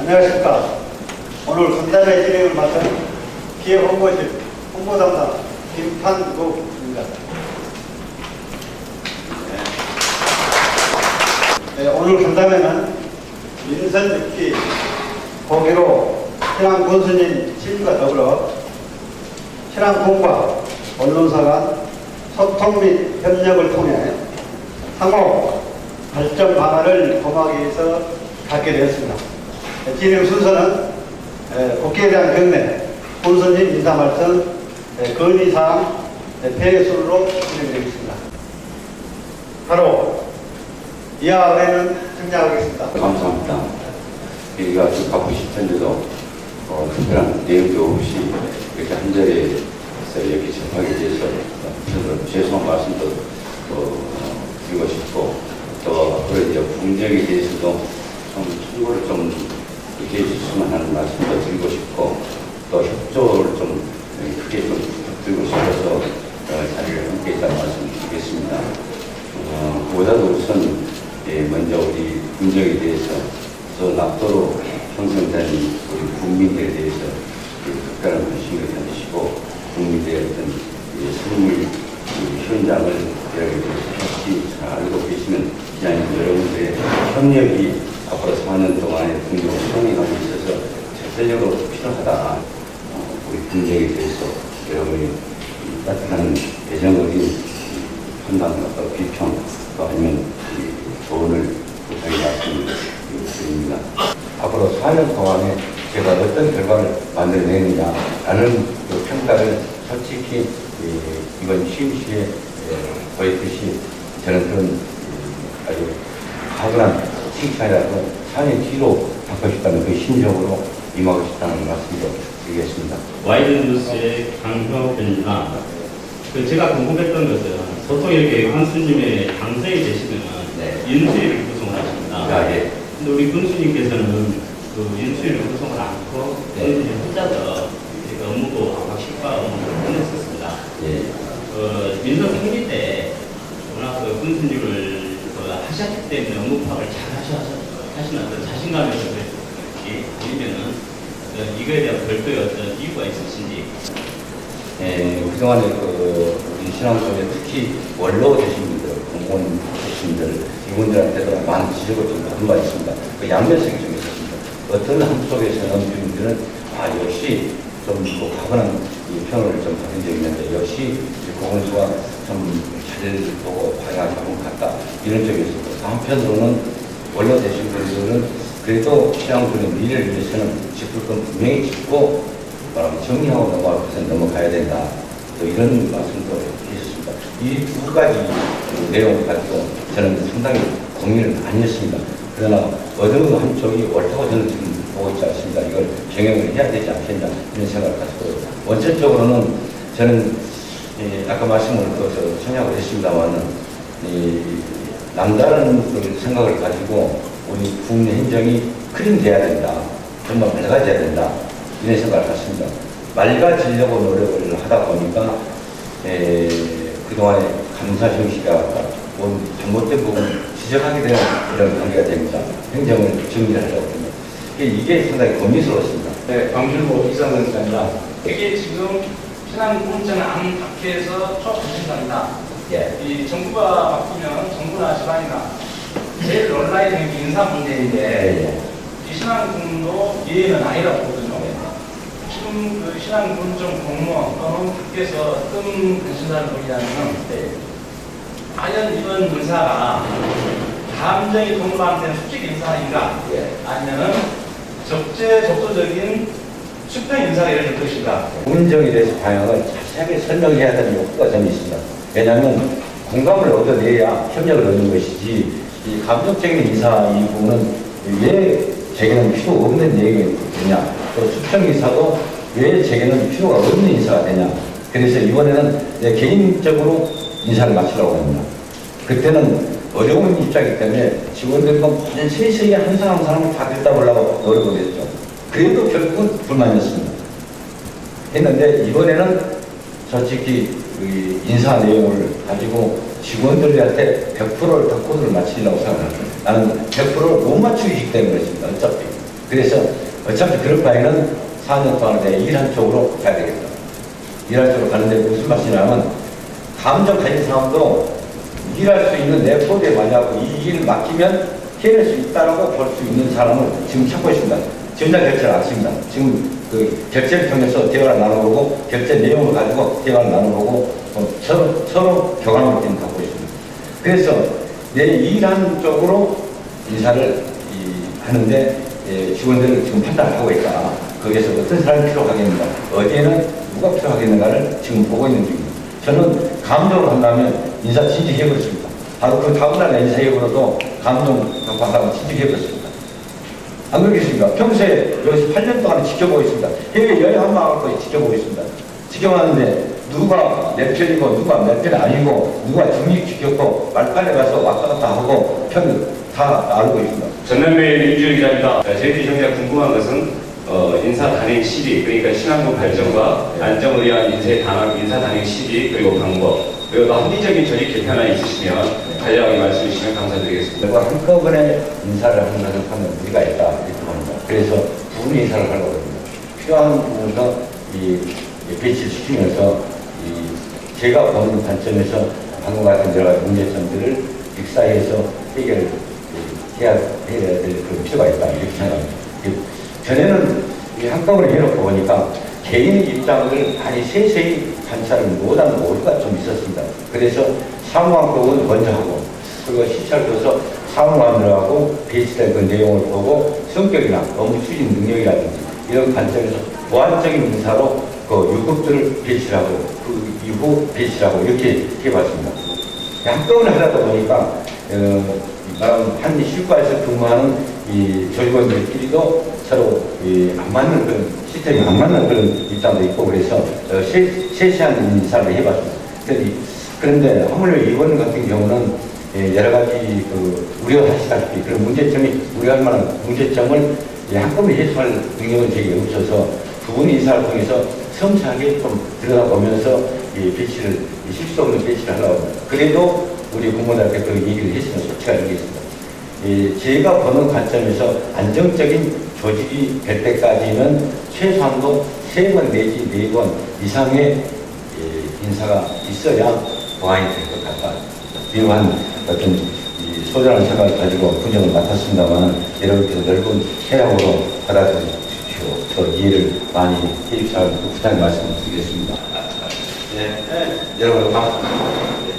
안녕하십니까. 오늘 간담회 진행을 맡은 기획 홍보실 홍보 담당 김판국입니다. 네, 오늘 간담회는 민선 듣기 고기로 신앙 군수님 시인과 더불어 신앙 공과 언론사 간 소통 및 협력을 통해 상호 발전 방안을 도모하기 위해서 갖게 되었습니다. 네, 진행 순서는 에, 국회에 대한 경례, 군수님 인사 말씀, 에, 건의사항, 순으로 진행되겠습니다. 바로 이하 의회는 정리하겠습니다. 감사합니다. 여기가 좀 바쁘실 텐데도 어, 특별한 내용도 없이 이렇게 한 자리에서 이렇게 접하게 돼서 저는 죄송한 말씀도 어, 드리고 싶고 또 앞으로 이제 국력에 대해서도 좀 참고를 좀 이렇게 해주시면 하는 말씀도 드리고 싶고 또 협조를 좀 크게 좀 부탁드리고 싶어서 어, 자리를 함께 있다는 말씀 드리겠습니다. 어, 그보다도 우선 예, 먼저 우리 국력에 대해서 더 납도로 형성된 우리 국민들에 대해서 예, 특별한 관심을 가지시고 국민들의 어떤 예, 선물 이 현장을 여러분들이 잘 알고 계시는 기자님 여러분들의 협력이 앞으로 4년 동안의 국력 성행하고 있어서 절대적으로 필요하다. 어, 우리 국력에 대해서 여러분이 이 따뜻한 애정 어린 판단과 또 비평 또 아니면 이 조언을 부탁의 말씀드립니다. 앞으로 4년 동안에 제가 어떤 결과를 만들어내느냐라는 그 평가를 솔직히 이, 이번 취임시에 에, 보였듯이 저는 그런 이, 아주 가분한 칭찬이라도 4년 뒤로 받고 싶다는 그 심정으로 임하고 싶다는 말씀도 드리겠습니다. 와이드 뉴스의 강효변입니다. 그 제가 궁금했던 것은 보통 이렇게 군수님의 당선이 되시면 네. 인수위를 구성을 하십니다. 아, 예. 근데 우리 군수님께서는 그 인수위를 구성을 않고 네. 군수님 혼자서 이렇게 업무고 박식과 업무를 끝냈었습니다. 예. 그 민선 생기 때 워낙 그 군수님을 그 하셨기 때문에 업무 파악을 잘 하셔서 하시는 어떤 자신감이 있었을지 아니면은 이거에 대한 별도의 어떤 이유가 있으신지 에, 그동안에 그 우리 신앙 속에 특히 원로 되신 분들, 공무원 되신 분들, 이분들한테도 많은 지적을 좀 받은 바 있습니다. 그 양면성이 좀 있었습니다. 어떤 한쪽에서는 이분들은 아, 역시 좀그 가분한 이 평을 좀 받은 적이 있는데 역시 공원수가 좀 자리를 보고 잡은 것 같다. 이런 또 한편으로는 원로 되신 분들은 그래도 신앙분의 미래를 위해서는 짚을 건 분명히 짚고 말하면 정리하고 넘어갈 것은 넘어가야 된다. 또 이런 말씀도 해주셨습니다. 이 두 가지 그 내용을 가지고 저는 상당히 고민을 많이 했습니다. 그러나 어느 한쪽이 옳다고 저는 지금 보고 있지 않습니다. 이걸 경영을 해야 되지 않겠냐 이런 생각을 가지고 원천적으로는 저는 이 아까 말씀을 또 청약을 했습니다만은 이 남다른 그 생각을 가지고 우리 국내 행정이 크림돼야 된다. 정말 맑아져야 된다. 이런 생각을 갖습니다. 맑아지려고 노력을 하다 보니까 에, 그동안에 감사 형식이라 뭐 잘못된 부분 지적하게 되는 이런 관계가 됩니다. 행정을 정리를 하려고 합니다. 이게 상당히 고민스러웠습니다. 네, 광준보 이상근입니다. 이게 지금 신한공천 안박해에서 초부신입니다. 예. 이 정부가 바뀌면 정부나 지방이나 제일 온라인 행위 인사 문제인데 예. 이 신한군도 예외는 아니라고 보거든요. 지금 그 신한군청 공무원 또는 밖에서 어떤 관심사를 보이냐면 예. 과연 이번 인사가 감정이 동반된 수직 인사인가 예. 아니면은 적재적소적인 수평 인사가 이루어질 것인가 공정에 대해서 방향을 자세하게 설명해야 되는 욕구가 저는 있습니다. 왜냐하면 공감을 얻어내야 협력을 얻는 것이지 이 감정적인 인사 이 부분은 왜 제게는 필요 없는 얘기냐 또 수평 인사도 왜 제게는 필요가 없는 인사가 되냐 그래서 이번에는 내 개인적으로 인사를 마치려고 합니다. 그때는 어려운 입장이기 때문에 직원들과 완전 세세히 한 사람 한 사람을 다 듣다 보려고 노력을 했죠. 그래도 결국은 불만이었습니다. 했는데 이번에는 솔직히 그 인사 내용을 가지고 직원들한테 100%를 다 코드를 맞추려고 생각합니다. 나는 100%를 못 맞추기 때문에 그렇습니다. 어차피. 그래서 어차피 그럴 바에는 4년 동안 내 일한 쪽으로 가야 되겠다. 일한 쪽으로 가는데 무슨 말이냐면 감정 가진 사람도 일할 수 있는 내 포대에 만약에 이 일을 맡기면 해낼 수 있다라고 볼 수 있는 사람을 지금 찾고 있습니다. 전자 결제를 안 씁니다. 지금 그 결제를 통해서 대화를 나눠보고 결제 내용을 가지고 대화를 나눠보고 어, 서로, 서로 교감을 좀 갖고 있습니다. 그래서 내 일하는 쪽으로 인사를 이, 하는데 예, 직원들을 지금 판단을 하고 있다. 거기에서 어떤 사람이 필요하겠는가, 어디에는 누가 필요하겠는가를 지금 보고 있는 중입니다. 저는 감정으로 한다면 인사 진직해버렸습니다. 바로 그 다음날 인사해버려도 감정 받다가 진직해버렸습니다. 안 그러겠습니까? 평소에 여기서 8년 동안 지켜보고 있습니다. 해외 여행 한번 가고 지켜보고 있습니다. 지켜봤는데 누가 내 편이고 누가 내 편이 아니고 누가 중립지켰고 말판에 가서 왔다 갔다 하고 편을 다 알고 있습니다. 전남매 민주일 기자입니다. 저희들이 정작 궁금한 것은 어, 인사 단행 시기, 그러니까 신앙부 발전과 안정을 위한 인사 단행, 인사 단행 시기 그리고 방법 그리고 또 합리적인 조직 개편안이 있으시면 간략하게 말씀해 주시면 감사드리겠습니다. 그리고 한꺼번에 인사를 것을 하면 무리가 있다 이렇게 봅니다. 그래서 부분 인사를 하려고 합니다. 필요한 부분에서 이, 이 배치를 시키면서 이 제가 보는 관점에서 방금 같은 여러 가지 문제점들을 익사해서 해결 해야 해야 될 그런 필요가 있다 이렇게 생각합니다. 이 전에는 이 한꺼번에 해놓고 보니까 개인의 입장을 많이 세세히 관찰을 못하는 오류가 좀 있었습니다. 그래서 사무왕법은 먼저 하고 그리고 시찰 둬서 사무관들하고 배치된 그 내용을 보고 성격이나 업무 추진 능력이라든지 이런 관점에서 보완적인 인사로 그 유급들을 배치하고 그 이후 배치하고 이렇게 해봤습니다. 한꺼번에 하다 보니까 어, 한 실과에서 근무하는 이 조직원들끼리도 서로 이 안 맞는 그런 시스템이 안 맞는 그런 입장도 있고 그래서 세세한 인사를 해봤습니다. 그런데, 그런데 하물며 이번 같은 경우는 예, 여러 가지 그 우려하시다시피 그런 문제점이 우려할 만한 문제점을 예, 한꺼번에 해소할 능력은 제게 없어서 두분 인사를 통해서 섬세하게 좀 들여다보면서 이 배치를 이 실수 없는 배치를 하려고. 그래도 우리 공무원들한테 그 얘기를 했으면 좋지가 않겠습니다. 이 제가 보는 관점에서 안정적인 조직이 될 때까지는 최소한도 세 번 내지 네 번 이상의 이 인사가 있어야 보완이 될 것 같다. 이러한 어떤 이 소중한 생각을 가지고 분정을 맡았습니다만 여러분께서 넓은 해양으로 받아주십시오. 저 이해를 많이 해주시라고 부탁의 말씀을 드리겠습니다. 네, 여러분 반갑습니다.